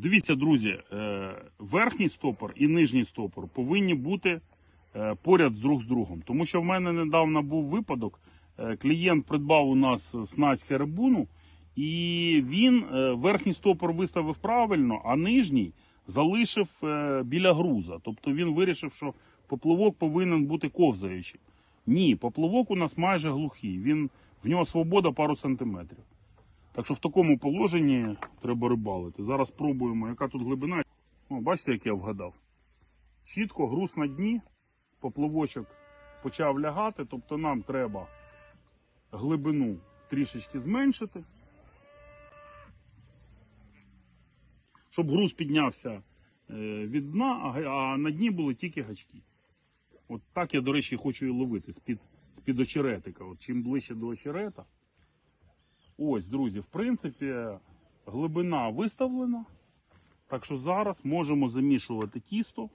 Дивіться, друзі, е, верхній стопор і нижній стопор повинні бути е, поряд з друг з другом. Тому що в мене недавно був випадок. е, Клієнт придбав у нас снасть херебуну, і він верхній стопор виставив правильно, а нижній залишив біля груза. Тобто він вирішив, що поплавок повинен бути ковзаючим. Ні, поплавок у нас майже глухий. Він, в нього свобода пару сантиметрів. Так що в такому положенні треба рибалити. Зараз пробуємо, яка тут глибина. О, бачите, як я вгадав. Чітко груз на дні, поплавочок почав лягати, тобто нам треба глибину трішечки зменшити. Щоб груз піднявся е, від дна, а на дні були тільки гачки. От так я, до речі, хочу і ловити з-під, з-під очеретика. От чим ближче до очерета. Ось, друзі, в принципі, глибина виставлена. Так що зараз можемо замішувати тісто.